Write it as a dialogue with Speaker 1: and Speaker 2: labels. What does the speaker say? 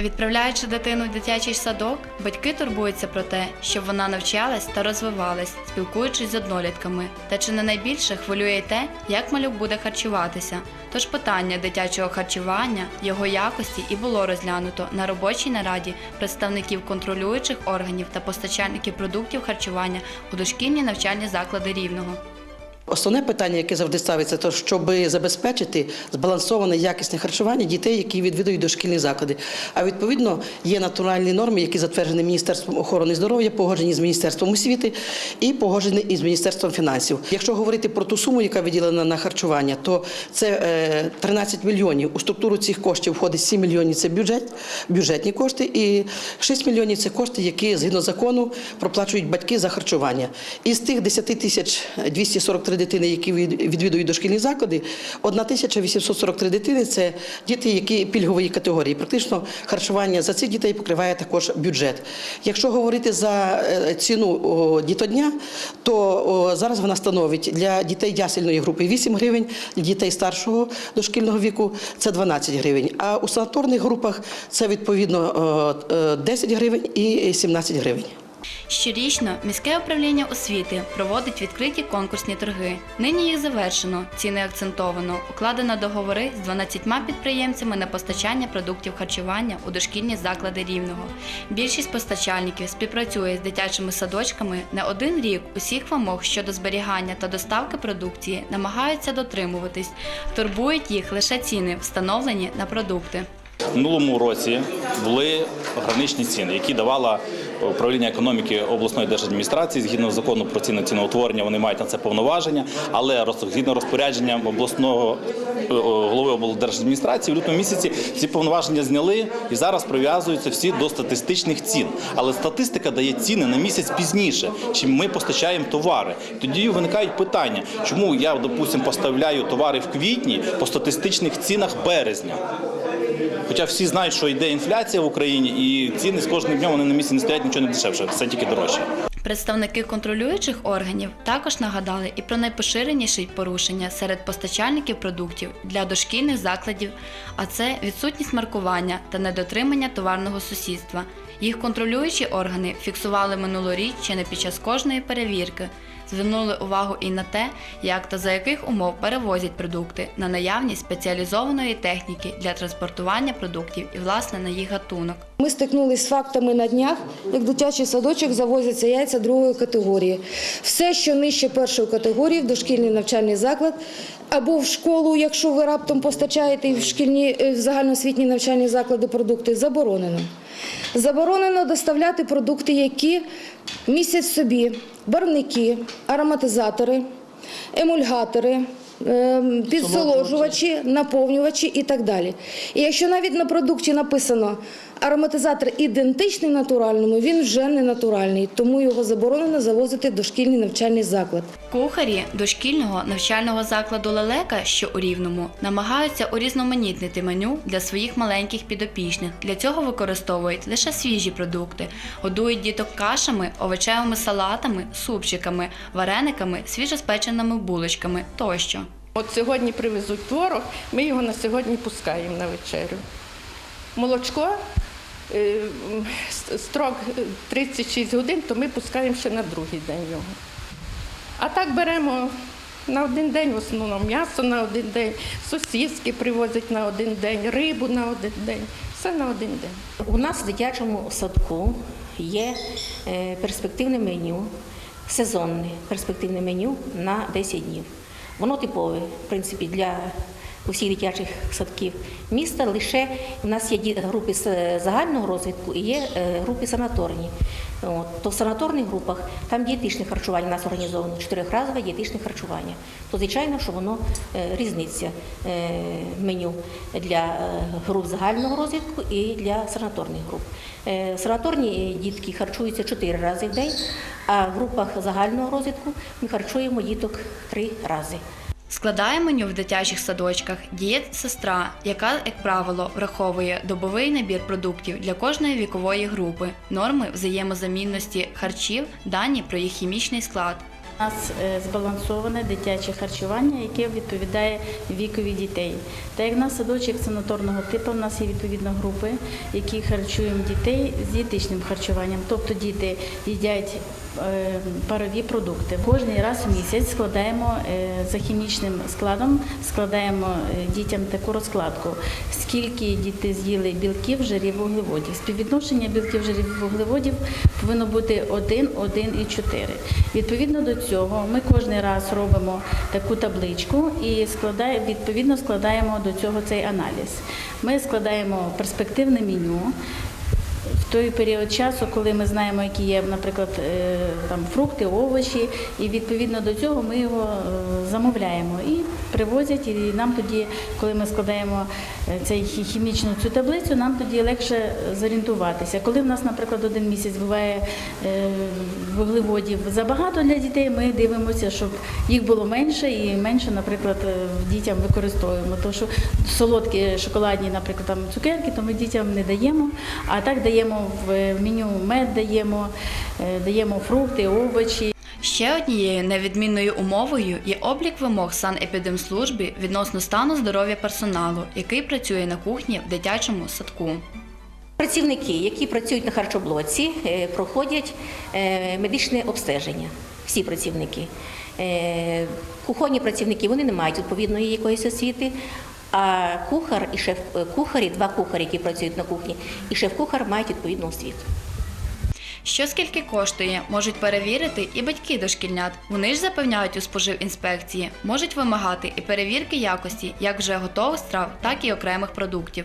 Speaker 1: Відправляючи дитину в дитячий садок, батьки турбуються про те, щоб вона навчалась та розвивалась, спілкуючись з однолітками. Та чи не найбільше хвилює й те, як малюк буде харчуватися. Тож питання дитячого харчування, його якості і було розглянуто на робочій нараді представників контролюючих органів та постачальників продуктів харчування у дошкільні навчальні заклади рівного.
Speaker 2: Основне питання, яке завжди ставиться, то щоб забезпечити збалансоване якісне харчування дітей, які відвідують дошкільні заклади. А відповідно є натуральні норми, які затверджені Міністерством охорони здоров'я, погоджені з Міністерством освіти і погоджені із Міністерством фінансів. Якщо говорити про ту суму, яка виділена на харчування, то це е, 13 мільйонів. У структуру цих коштів входить 7 мільйонів це бюджет, бюджетні кошти, і 6 мільйонів це кошти, які згідно закону проплачують батьки за харчування. Із тих 10 тисяч 243 дитини, які від- відвідують дошкільні заклади, 1843 дитини це діти, які пільгової категорії. Практично харчування за цих дітей покриває також бюджет. Якщо говорити за е, ціну дітодня, то зараз вона становить для дітей ясельної групи 8 гривень, для дітей старшого дошкільного віку це 12 гривень. А у санаторних групах це відповідно о, е, 10 гривень і 17 гривень.
Speaker 1: Щорічно міське управління освіти проводить відкриті конкурсні торги. Нині їх завершено, ціни акцентовано, укладено договори з 12 підприємцями на постачання продуктів харчування у дошкільні заклади рівного. Більшість постачальників співпрацює з дитячими садочками не один рік. Усіх вимог щодо зберігання та доставки продукції намагаються дотримуватись. Турбують їх лише ціни, встановлені на продукти.
Speaker 3: В минулому році були граничні ціни, які давала управління економіки обласної держадміністрації згідно закону про ціни ціноутворення. Вони мають на це повноваження, але згідно розпорядження обласного е, голови облдержадміністрації в лютому місяці ці повноваження зняли і зараз прив'язуються всі до статистичних цін. Але статистика дає ціни на місяць пізніше, чим ми постачаємо товари. Тоді виникають питання, чому я, допустимо, поставляю товари в квітні по статистичних цінах березня. Хоча всі знають, що йде інфляція в Україні, і ціни з кожним днем вони на місці не стоять нічого не дешевше, все тільки дорожче.
Speaker 1: Представники контролюючих органів також нагадали і про найпоширеніші порушення серед постачальників продуктів для дошкільних закладів, а це відсутність маркування та недотримання товарного сусідства. Їх контролюючі органи фіксували минулоріч чи не під час кожної перевірки. Звернули увагу і на те, як та за яких умов перевозять продукти на наявність спеціалізованої техніки для транспортування продуктів і власне на їх гатунок.
Speaker 4: Ми стикнулися з фактами на днях, як дитячий садочок завозяться яйця другої категорії. Все, що нижче першої категорії, в дошкільний навчальний заклад або в школу, якщо ви раптом постачаєте і в шкільні е, в загальноосвітні навчальні заклади продукти, заборонено. Заборонено доставляти продукти, які містять собі барвники, ароматизатори, емульгатори. Ем, Підсоложувачі, наповнювачі і так далі. І якщо навіть на продукті написано ароматизатор ідентичний натуральному, він вже не натуральний, тому його заборонено завозити в дошкільний навчальний заклад.
Speaker 1: Кухарі дошкільного навчального закладу Лелека, що у Рівному, намагаються урізноманітнити меню для своїх маленьких підопічних. Для цього використовують лише свіжі продукти, годують діток кашами, овочевими салатами, супчиками, варениками, свіжоспеченими булочками тощо.
Speaker 5: От сьогодні привезуть творог, ми його на сьогодні пускаємо на вечерю. Молочко, е, строк е, 36 годин, то ми пускаємо ще на другий день його. А так беремо на один день, в основному м'ясо на один день, сосиски привозять на один день, рибу на один день, все на один день.
Speaker 6: У нас в дитячому садку є е, перспективне меню, сезонне перспективне меню на 10 днів. Воно типове, в принципі, для усіх дитячих садків міста. Лише в нас є групи з загального розвитку і є е, групи санаторні. От, то в санаторних групах там дієтичне харчування у нас організовано, чотирьохразове дієтичне харчування. То звичайно, що воно е, різниця е, меню для е, груп загального розвитку і для санаторних груп. Санаторні дітки харчуються чотири рази в день, а в групах загального розвитку ми харчуємо діток три рази.
Speaker 1: Складає меню в дитячих садочках дієт-сестра, яка, як правило, враховує добовий набір продуктів для кожної вікової групи, норми взаємозамінності харчів, дані про їх хімічний склад.
Speaker 7: У нас е, збалансоване дитяче харчування, яке відповідає вікові дітей. Та як в нас садочок санаторного типу, в нас є відповідно групи, які харчуємо дітей з дієтичним харчуванням. Тобто діти їдять парові продукти. Кожний раз в місяць складаємо е, за хімічним складом, складаємо е, дітям таку розкладку, скільки діти з'їли білків, жирів, вуглеводів. Співвідношення білків, жирів, вуглеводів повинно бути 1, 1 і 4. Відповідно до цього ми кожен раз робимо таку табличку і складаємо, відповідно складаємо до цього цей аналіз. Ми складаємо перспективне меню. Той період часу, коли ми знаємо, які є, наприклад, е, там фрукти, овочі, і відповідно до цього ми його е, замовляємо. І привозять. І нам тоді, коли ми складаємо е, цей хімічну цю таблицю, нам тоді легше зорієнтуватися. Коли в нас, наприклад, один місяць буває е, вуглеводів забагато для дітей, ми дивимося, щоб їх було менше і менше, наприклад, е, дітям використовуємо. Тому що солодкі шоколадні, наприклад, там цукерки, то ми дітям не даємо. А так даємо в меню мед, даємо, даємо фрукти, овочі.
Speaker 1: Ще однією невідмінною умовою є облік вимог санепідемслужби відносно стану здоров'я персоналу, який працює на кухні в дитячому садку.
Speaker 6: Працівники, які працюють на харчоблоці, е, проходять е, медичне обстеження. Всі працівники. Е, Кухонні працівники вони не мають відповідної якоїсь освіти. А кухар і шеф кухарі, два кухарі, які працюють на кухні, і шеф-кухар мають відповідну освіту.
Speaker 1: Що скільки коштує, можуть перевірити і батьки дошкільнят. Вони ж запевняють у споживінспекції, можуть вимагати і перевірки якості як вже готових страв, так і окремих продуктів.